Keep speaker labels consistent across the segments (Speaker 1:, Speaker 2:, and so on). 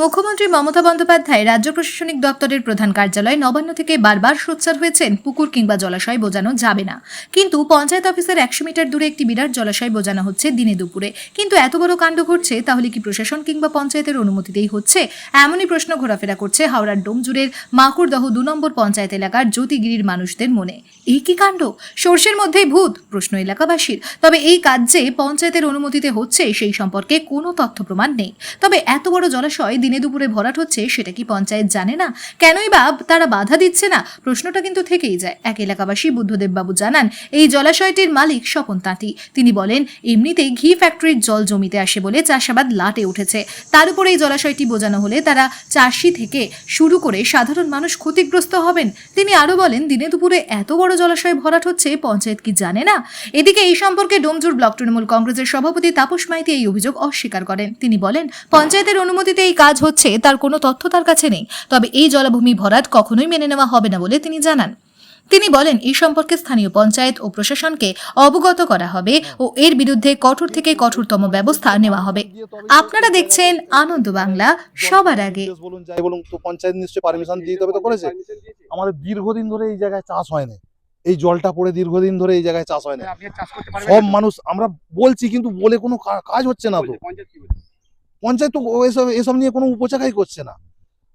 Speaker 1: মুখ্যমন্ত্রী মমতা বন্দ্যোপাধ্যায় রাজ্য প্রশাসনিক দপ্তরের প্রধান কার্যালয় নবান্ন থেকে বারবার সোচ্চার হয়েছেন, পুকুর কিংবা জলাশয় বোজানো যাবে না। কিন্তু পঞ্চায়েত অফিসের একশো মিটার দূরে একটি বিরাট জলাশয় বোজানো হচ্ছে দিনে দুপুরে। কিন্তু এত বড় কাণ্ড ঘটছে, তাহলে কি প্রশাসন কিংবা পঞ্চায়েতের অনুমতিতেই হচ্ছে? এমনই প্রশ্ন ঘোরাফেরা করছে হাওড়ার ডোমজুড়ের মাকুড়দহ দু নম্বর পঞ্চায়েত এলাকার জ্যোতিগিরির মানুষদের মনে। এই কি কাণ্ড? সর্ষের মধ্যেই ভূত? প্রশ্ন এলাকাবাসীর। তবে এই কাজ যে পঞ্চায়েতের অনুমতিতে হচ্ছে, সেই সম্পর্কে কোনো তথ্য প্রমাণ নেই। তবে এত বড় জলাশয় দিনে দুপুরে ভরাট হচ্ছে, সেটা কি পঞ্চায়েত জানে না? কেনই বা তারা বাধা দিচ্ছে না? প্রশ্নটা কিন্তু থেকেই যায়। এক এলাকাবাসী বুদ্ধদেব বাবু জানান, এই জলাশয়টির মালিক স্বপন তাঁতি। তিনি বলেন, এমনিতেই ঘি ফ্যাক্টরির জল জমিতে আসে বলে চাষাবাদ লাটে উঠেছে। তার উপরে এই জলাশয়টি বোঝানো হলে তারা চাষি থেকে শুরু করে সাধারণ মানুষ ক্ষতিগ্রস্ত হবেন। তিনি আরও বলেন, দিনে দুপুরে এত বড় জলাশয় ভরাট হচ্ছে, পঞ্চায়েত কি জানে না? এদিকে এই সম্পর্কে ডোমজুর ব্লক তৃণমূল কংগ্রেসের সভাপতি তাপস মাইতি এই অভিযোগ অস্বীকার করেন। তিনি বলেন, পঞ্চায়েতের অনুমতিতে এই কাজ হচ্ছে তার কোনো তথ্য তার কাছে নেই। তবে এই জলাভূমি ভরাট কখনোই মেনে নেওয়া হবে না বলে তিনি জানান। তিনি বলেন এই সম্পর্কে স্থানীয় পঞ্চায়েত ও প্রশাসনকে অবগত করা হবে ও এর বিরুদ্ধে কঠোর থেকে কঠোরতম ব্যবস্থা নেওয়া হবে। আপনারা দেখছেন আনন্দ বাংলা সবার আগে।
Speaker 2: বলুন যাই বলুন তো পঞ্চায়েত নিশ্চয়ই পারমিশন দিয়ে তবে তো করেছে আমাদের দীর্ঘদিন ধরে এই জায়গায় চাষ হয় না এই জলটা পড়ে দীর্ঘদিন ধরে এই জায়গায় চাষ হয় না
Speaker 3: আপনি চাষ করতে পারবেন
Speaker 2: সব মানুষ আমরা বলছি কিন্তু বলে কোনো কাজ হচ্ছে না তো।
Speaker 3: পঞ্চায়েত
Speaker 2: এসব এসব নিয়ে কোনো উপচাকাই করছে না।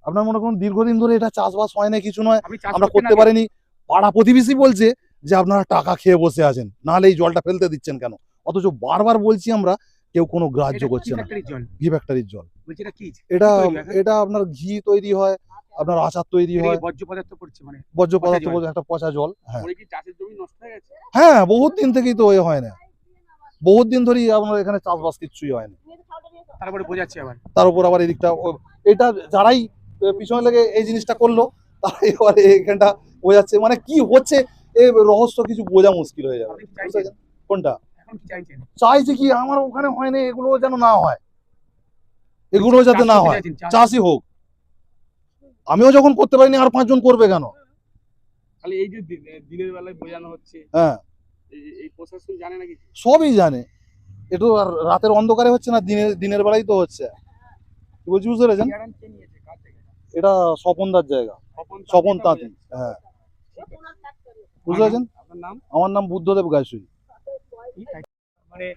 Speaker 2: আপনার মনে করুন দীর্ঘদিন ধরে এটা চাষবাস হয় না কিছু নয় আমরা
Speaker 3: করতে
Speaker 2: পারিনি। পাড়া প্রতিবেশী বলছে যে আপনারা টাকা খেয়ে বসে আছেন নাহলে এই জলটা ফেলতে দিচ্ছেন কেন? অথচ বারবার বলছি আমরা কেউ কোনো গ্রাহ্য করছে না। ঘি ফ্যাক্টরির জল।
Speaker 3: এটা
Speaker 2: এটা আপনার ঘি তৈরি হয় আপনার আচার তৈরি হয়।
Speaker 3: বর্জ্য পদার্থ পড়ছে মানে?
Speaker 2: বর্জ্য পদার্থ একটা পচা জল হ্যাঁ।
Speaker 3: হয়ে
Speaker 2: বহুত দিন থেকেই তো হয় না। বহুত দিন ধরেই আপনার এখানে চাষবাস কিচ্ছুই হয় না।
Speaker 3: তারপরে বোঝাচ্ছে আবার।
Speaker 2: তার উপর আবার এদিকটা এটা যারাই পিছনে লেগে এই জিনিসটা করল তারা এবারে এখানটা বোঝাচ্ছে। মানে কি হচ্ছে এই রহস্য কিছু বোঝা মুশকিল হয়ে যাবে? কোনটা? চাইছে কি আমার ওখানে হয় না এগুলো যেন না হয়। এগুলো যাতে না হয়।
Speaker 3: চাষ-
Speaker 2: চাষই হোক। আমিও যখন করতে পারিনি আর পাঁচজন করবে কেন?
Speaker 3: খালি এই যে দিনের বেলায় বোঝানো হচ্ছে
Speaker 2: হ্যাঁ।
Speaker 3: এই- এই প্রশাসন জানে না
Speaker 2: সবই জানে। একটু আর রাতের অন্ধকারে হচ্ছে না দিনের দিনের বেলায় তো হচ্ছে। বলছি বুঝতে পেরেছেন? এটা স্বপনদার জায়গা।
Speaker 3: স্বপন তাঁতি
Speaker 2: হ্যাঁ
Speaker 3: ঠিক আছে।
Speaker 2: বুঝতে পেরেছেন?
Speaker 3: আপনার নাম?
Speaker 2: আমার নাম বুদ্ধদেব গায়সুই
Speaker 3: মানে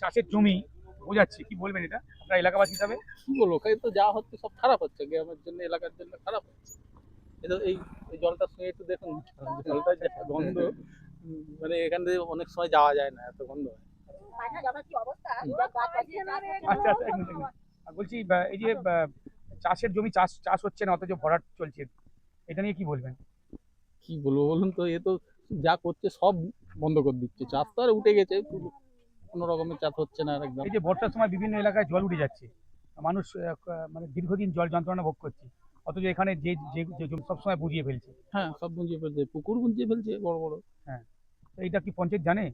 Speaker 3: চাষের জমি বোঝাচ্ছে কি বলবেন এটা? আপনার এলাকাবাসী হিসাবে?
Speaker 4: কি বলব তো যা হচ্ছে সব খারাপ হচ্ছে গ্রামের জন্য এলাকার জন্য খারাপ হচ্ছে। এটা এই এই জলটা শুনে একটু দেখুন জলটা যে গন্ধ মানে এখান থেকে অনেক সময় যাওয়া যায় না এত গন্ধ হয়।
Speaker 3: আচ্ছা আচ্ছা বলছি এই যে চাষের জমি চাষ চাষ হচ্ছে না অথচ ভরাট চলছে। এটা নিয়ে কি বলবেন?
Speaker 4: কি বলব বলুন তো এ তো যা করছে সব বন্ধ করে দিচ্ছে। চাষ তো আর উঠে গেছে কোনো রকমের চাষ হচ্ছে না আর একদম।
Speaker 3: এই যে বর্ষার সময় বিভিন্ন এলাকায় জল উঠে যাচ্ছে। মানুষ মানে দীর্ঘদিন জল যন্ত্রণা ভোগ করছে। অথচ এখানে যে যে যে সবসময় বুঝিয়ে ফেলছে।
Speaker 4: হ্যাঁ সব বুঝিয়ে ফেলছে। পুকুর বুঝিয়ে ফেলছে বড় বড়।
Speaker 3: হ্যাঁ। এইটা কি পঞ্চায়েত জানে?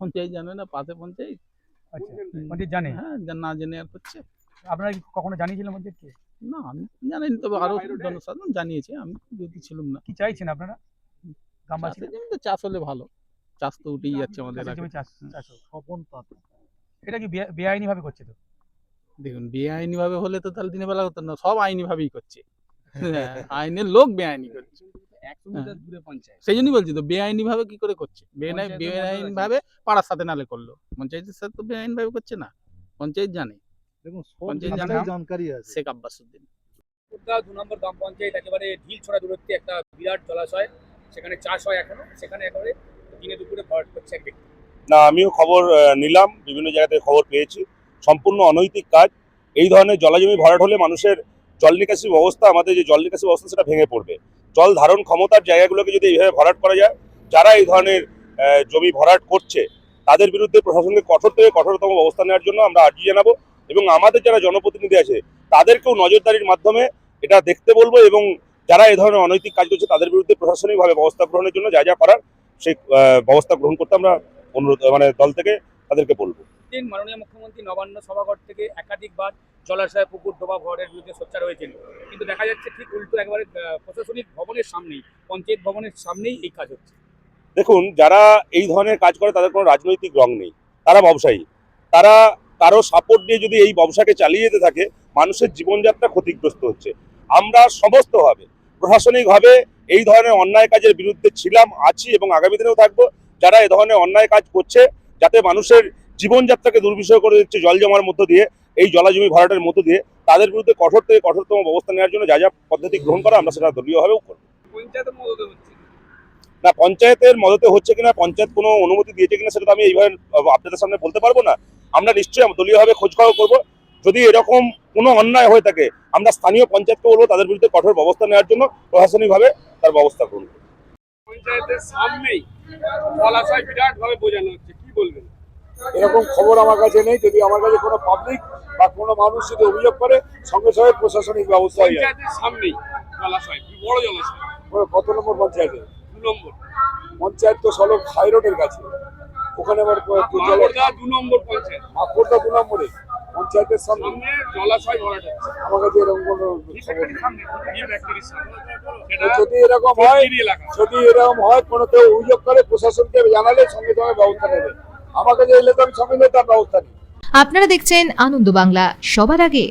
Speaker 4: পঞ্চায়েত জানে না পাশে পঞ্চায়েত।
Speaker 3: আচ্ছা পঞ্চায়েত জানে?
Speaker 4: হ্যাঁ না জেনে আর করছে।
Speaker 3: আপনারা কি কখনো জানিয়েছিলেন পঞ্চায়েতকে
Speaker 4: না আমি জানিনি তবে আরও জনসাধারণ জানিয়েছে আমি যদি ছিলাম না।
Speaker 3: কি চাইছেন আপনারা? গ্রামবাসী
Speaker 4: জমিতে চাষ হলে ভালো। চাষ তো উঠেই যাচ্ছে আমাদের
Speaker 3: এটা কি বেআইনি ভাবে করছে তো?
Speaker 4: দেখুন বেআইনি ভাবে হলে তো তাহলে দিনের বেলা হতো না সব আইনি ভাবেই করছে। হ্যাঁ, আইনের লোক বেআইনি করছে।
Speaker 3: একশো
Speaker 4: মিটার
Speaker 3: দূরে পঞ্চায়েত।
Speaker 4: সেই জন্যই বলছি তো বেআইনি ভাবে কি করে করছে? বেআইনি। ভাবে পাড়ার সাথে নালে করল। পঞ্চায়েতের সাথে তো বেআইনি ভাবে করছে না। পঞ্চায়েত জানে।
Speaker 2: দেখুন
Speaker 4: পঞ্চায়েত
Speaker 2: জিনিসটাই জানকারি আছে।
Speaker 4: শেখ আব্বাসুদ্দিন।
Speaker 3: কোটকা দু নম্বর গ্রাম পঞ্চায়েত একেবারে ঢিল ছড়া দূরত্বে একটা বিরাট জলাশয়। সেখানে চাষ হয় এখনও। সেখানে একেবারে দিনে দুপুরে ভরাট করছে এক ব্যক্তি।
Speaker 5: না আমিও খবর নিলাম। বিভিন্ন জায়গা থেকে খবর পেয়েছি। সম্পূর্ণ অনৈতিক কাজ। এই ধরনের জলাজমি ভরাট হলে মানুষের জল নিকাশি ব্যবস্থা আমাদের যে জল নিকাশি ব্যবস্থা সেটা ভেঙে পড়বে। জল ধারণ ক্ষমতার জায়গাগুলোকে যদি এইভাবে ভরাট করা যায়, যারা এই ধরনের জমি ভরাট করছে, তাদের বিরুদ্ধে প্রশাসনকে কঠোর থেকে কঠোরতম ব্যবস্থা নেওয়ার জন্য আমরা আর্জি জানাব এবং আমাদের যারা জনপ্রতিনিধি আছে, তাদেরকেও নজরদারির মাধ্যমে এটা দেখতে বলব এবং যারা এই ধরনের অনৈতিক কাজ করছে, তাদের বিরুদ্ধে প্রশাসনিকভাবে ব্যবস্থা গ্রহণের জন্য যা যা করার, সেই ব্যবস্থা গ্রহণ করতে আমরা অনুরোধ মানে দল থেকে তাদেরকে বলব।
Speaker 3: মাননীয় মুখ্যমন্ত্রী নবান্ন সভাঘর থেকে একাধিকবার জলাশয় পুকুর ডোবা ভরাটের বিরুদ্ধে সোচ্চার হয়েছেন। কিন্তু দেখা যাচ্ছে ঠিক উল্টো একেবারে প্রশাসনিক ভবনের সামনেই পঞ্চায়েত ভবনের সামনেই এই কাজ হচ্ছে।
Speaker 5: দেখুন যারা এই ধরনের কাজ করে তাদের কোনো রাজনৈতিক রং নেই। তারা ব্যবসায়ী। তারা কারও সাপোর্ট নিয়ে যদি এই ব্যবসাকে চালিয়ে যেতে থাকে মানুষের জীবনযাত্রা ক্ষতিগ্রস্ত হচ্ছে। আমরা সমস্তভাবে প্রশাসনিকভাবে এই ধরনের অন্যায় কাজের বিরুদ্ধে ছিলাম আছি এবং আগামী দিনেও থাকব। যারা এ ধরনের অন্যায় কাজ করছে যাতে মানুষের জীবনযাত্রাকে দুর্বিষয় করে দিচ্ছে জল জমার মধ্য দিয়ে এই জলাজমি ভরাটের মধ্য দিয়ে তাদের বিরুদ্ধে কঠোর থেকে কঠোরতম ব্যবস্থা নেওয়ার জন্য যা যা পদ্ধতি গ্রহণ করা আমরা সেটা দলীয়ভাবেও করব। না পঞ্চায়েতের মদতে হচ্ছে কিনা পঞ্চায়েত কোনো অনুমতি দিয়েছে কিনা সেটা তো আমি এইভাবে আপনাদের সামনে বলতে পারব না। আমরা নিশ্চয়ই দলীয়ভাবে খোঁজখবর করব। যদি এরকম কোনো অন্যায় হয়ে থাকে আমরা স্থানীয় পঞ্চায়েতকে বলব তাদের বিরুদ্ধে কঠোর ব্যবস্থা নেওয়ার জন্য প্রশাসনিকভাবে তার ব্যবস্থা করব।
Speaker 3: পঞ্চায়েতের সামনেই জলাশয় বিরাট ভাবে বোঝানো হচ্ছে বলবেন?
Speaker 6: এরকম খবর আমার কাছে নেই। যদি আমার কাছে কোনো পাবলিক বা কোনো মানুষ যদি অভিযোগ করে সঙ্গে সঙ্গে প্রশাসনিক ব্যবস্থা হয়ে যায়
Speaker 3: সামনেই জলাশয় বড় জলাশয়।
Speaker 6: কত নম্বর পঞ্চায়েতে?
Speaker 3: দু নম্বর।
Speaker 6: পঞ্চায়েত তো সলভ হাই রোডের কাছে। ওখানে আবার
Speaker 3: দু নম্বর পঞ্চায়েত।
Speaker 6: মাকুরদা দু নম্বরে পঞ্চায়েতের সামনে।
Speaker 3: জলাশয় ভরাট
Speaker 6: আমার কাছে এরকম কোনো যদি এরকম হয় যদি এরকম হয় কোনো কেউ অভিযোগ করে প্রশাসনকে জানালে সঙ্গে সঙ্গে ব্যবস্থা নেবে। আমার কাছে এলে তো আমি সঙ্গে সঙ্গে তার ব্যবস্থা নেই
Speaker 1: আপনারা দেখছেন আনন্দ বাংলা। সবার আগে